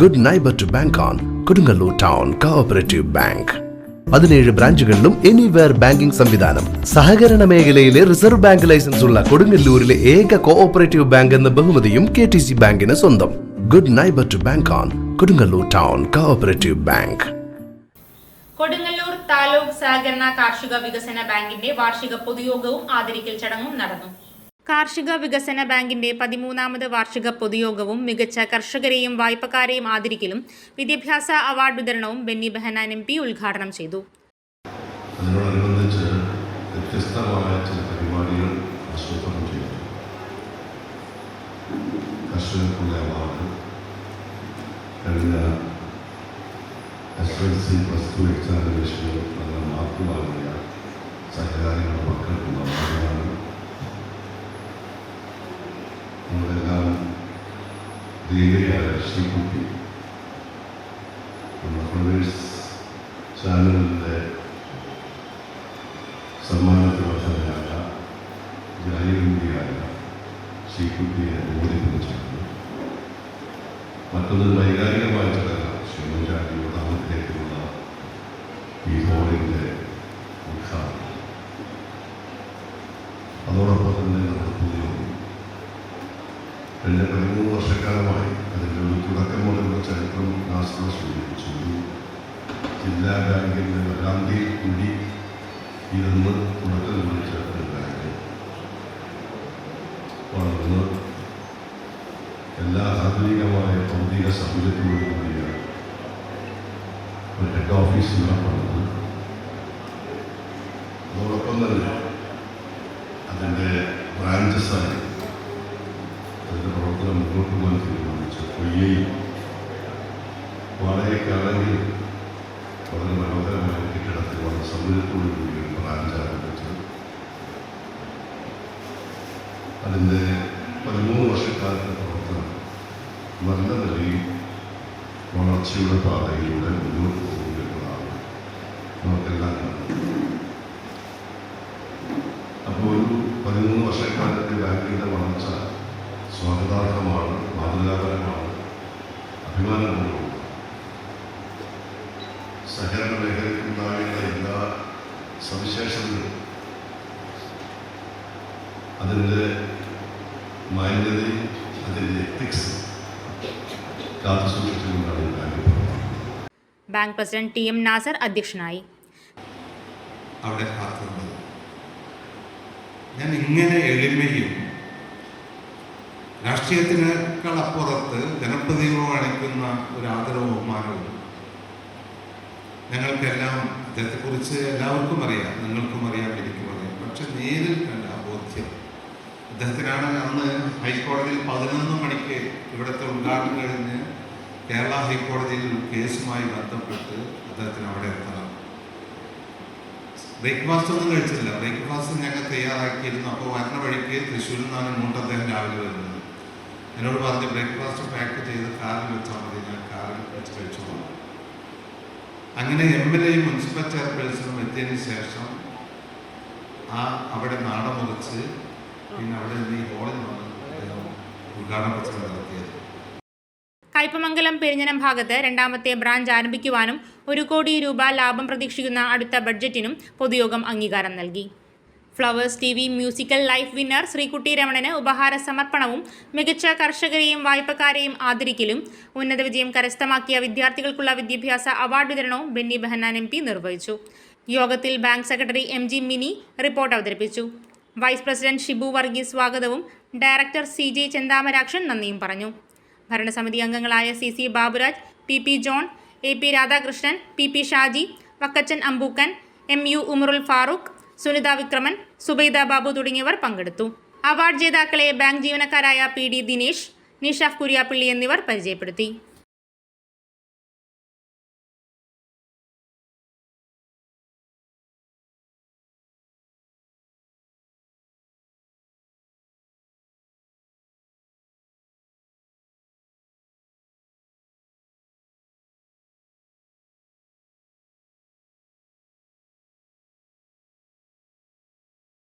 Good neighbour to bank on Kodungallur town cooperative bank പതിനേഴ് ബ്രാഞ്ചുകളിലും anywhere banking സംവിധാനം. സഹകരണ മേഖലയിലെ റിസർവ് ബാങ്ക് ലൈസൻസ് ഉള്ള കൊടുങ്ങല്ലൂരിലെ ഏക കോഓപ്പറേറ്റീവ് ബാങ്ക് എന്ന ബഹുമതിയും കെ ടി സി ബാങ്കിന് സ്വന്തം. Good neighbour to bank on Kodungallur town cooperative bank Kodungallur taluk സഹകരണ കാർഷിക വികസന ബാങ്കിന്റെ വാർഷിക പൊതുയോഗവും ആദരിക്കൽ ചടങ്ങും നടന്നു. കാർഷിക വികസന ബാങ്കിന്റെ പതിമൂന്നാമത് വാർഷിക പൊതുയോഗവും മികച്ച കർഷകരെയും വായ്പക്കാരെയും ആദരിക്കലും വിദ്യാഭ്യാസ അവാർഡ് വിതരണവും ബെന്നി ബെഹനാൻ എം പി ഉദ്ഘാടനം ചെയ്തു. പരിപാടികൾ സഹകാരികളുടെ മക്കൾക്കുള്ള ധീരയായ ശ്രീകുട്ടി. ഫ്ലവേഴ്സ് ചാനലിന്റെ സമ്മാനത്തിനർഹതയായ ജാലികുട്ടിയായ ശ്രീകുട്ടിയെ ബോധ്യപ്പെടുത്തിയിട്ടുണ്ട് മറ്റൊന്ന് വൈകാരികമായ ചടങ്ങ് ശ്രീമഞ്ചാടിയുടെ നാമത്തിലേക്കുള്ള ഈ ഹോളിന്റെ ഉദ്ഘാടനം. അതോടൊപ്പം തന്നെ നമ്മുടെ പുതിയ കഴിഞ്ഞ പതിമൂന്ന് വർഷക്കാലമായി അതിന്റെ ഒരു തുടക്കം മുതലുള്ള ചരിത്രം നാസ്ത സൂചിപ്പിച്ചു ജില്ലാ ബാങ്കിന്റെ വരാന്തിയിൽ കൂടി ഇരുന്ന് തുടക്കം കുറിച്ച ഒരു ബാങ്ക്. വളർന്ന് എല്ലാ ആധുനികമായ ഭൗതിക സൗകര്യത്തോടു കൂടിയ ഒരു ഹെഡ് ഓഫീസിലാണ് പണിത്. അതോടൊപ്പം തന്നെ അതിന്റെ ബ്രാഞ്ചസായി മുന്നോട്ട് പോകാൻ തീരുമാനിച്ചു വളരെ വാടകയ്ക്കാണെങ്കിൽ വളരെ മനോഹരമായ കെട്ടിടത്തിൽ വളരെ സൗകര്യത്തോടു കൂടി ഒരു ബ്രാഞ്ച് ആരംഭിച്ചു അതിന്റെ പതിമൂന്ന് വർഷക്കാലത്തെ പ്രവർത്തനം നല്ല നിലയിൽ വളർച്ചയുടെ പാതയിലൂടെ മുന്നോട്ട് പോകുന്നതാണ് നമുക്കെല്ലാം അപ്പോൾ ഒരു പതിമൂന്ന് വർഷക്കാലത്തെ ബാങ്കിന്റെ വളർച്ച സ്വാഗതാർഹമാണ് മാതൃകാപരമാണ് അഭിമാനപൂർവമാണ്. സഹകരണ മേഖലയ്ക്കുണ്ടാകേണ്ട എല്ലാ സവിശേഷതകളും അതിന്റെ മാന്യതയും അതിന്റെ എത്തിക്സ് കാത്തു സൂക്ഷിച്ചുകൊണ്ടാണ് bank president T M Nasar അധ്യക്ഷനായി. അവിടെ ഞാൻ ഇങ്ങനെ എളിമയും രാഷ്ട്രീയത്തിനേക്കാൾ അപ്പുറത്ത് ജനപ്രതിനിധികൾ കാണിക്കുന്ന ഒരു ആദരവും ബഹുമാനവും ഞങ്ങൾക്കെല്ലാം അദ്ദേഹത്തെക്കുറിച്ച് എല്ലാവർക്കും അറിയാം. നിങ്ങൾക്കും അറിയാം എനിക്കും അറിയാം. പക്ഷെ നേരിൽ കണ്ട ബോധ്യം. അദ്ദേഹത്തിനാണ് അന്ന് ഹൈക്കോടതിയിൽ പതിനൊന്ന് മണിക്ക് ഇവിടുത്തെ ഉദ്ഘാടനം കഴിഞ്ഞ് കേരള ഹൈക്കോടതിയിൽ കേസുമായി ബന്ധപ്പെട്ട് അദ്ദേഹത്തിന് അവിടെ എത്തണം. ബ്രേക്ക്ഫാസ്റ്റ് ഒന്നും കഴിച്ചില്ല ബ്രേക്ക്ഫാസ്റ്റ് ഞങ്ങൾ തയ്യാറാക്കിയിരുന്നു. അപ്പോൾ വരണ വഴിക്ക് തൃശ്ശൂരിൽ നിന്നാണ് ഇങ്ങോട്ട് അദ്ദേഹം രാവിലെ വരുന്നത്. എന്നോട് പറഞ്ഞ് ബ്രേക്ക്ഫാസ്റ്റ് പാക്ക് ചെയ്ത് കാറിൽ വെച്ചാൽ മതി ഞാൻ കാറിൽ വെച്ച് കഴിച്ചോളാം. അങ്ങനെ എം എൽ എയും മുനിസിപ്പൽ ചെയർപേഴ്സണും എത്തിയതിന് ശേഷം ആ അവിടെ നാടമുറിച്ച് പിന്നെ അവിടെ നിന്ന് ഈ ഹോളിൽ വന്ന് ഉദ്ഘാടന പ്രസംഗം നടത്തിയത്. കയ്പമംഗലം പെരിഞ്ഞനം ഭാഗത്ത് രണ്ടാമത്തെ ബ്രാഞ്ച് ആരംഭിക്കുവാനും ഒരു കോടി രൂപ ലാഭം പ്രതീക്ഷിക്കുന്ന അടുത്ത ബഡ്ജറ്റിനും പൊതുയോഗം അംഗീകാരം നൽകി. Flowers T V musical life winner Srikutty Ramanan ഉപഹാര സമർപ്പണവും മികച്ച കർഷകരെയും വായ്പക്കാരെയും ആദരിക്കലും. ഉന്നത വിജയം കരസ്ഥമാക്കിയ വിദ്യാർത്ഥികൾക്കുള്ള വിദ്യാഭ്യാസ അവാർഡ് വിതരണവും ബെന്നി ബെഹന്നാൻ എം നിർവഹിച്ചു. യോഗത്തിൽ bank secretary M G Mini report അവതരിപ്പിച്ചു. വൈസ് പ്രസിഡന്റ് ഷിബു വർഗീസ് സ്വാഗതവും ഡയറക്ടർ സി ജെ ചെന്താമരാക്ഷൻ നന്ദിയും പറഞ്ഞു. ഭരണസമിതി അംഗങ്ങളായ C C Baburaj P P John A P Radhakrishnan P P Shaji Vakkachan Ambookkan M U Umarul Farooq Sunitha Vikraman Subaida Babu തുടങ്ങിയവർ പങ്കെടുത്തു. Award ജേതാക്കളെ bank ജീവനക്കാരായ പി ഡി ദിനേശ് നിഷാഫ് കുര്യാപ്പിള്ളി എന്നിവർ പരിചയപ്പെടുത്തി.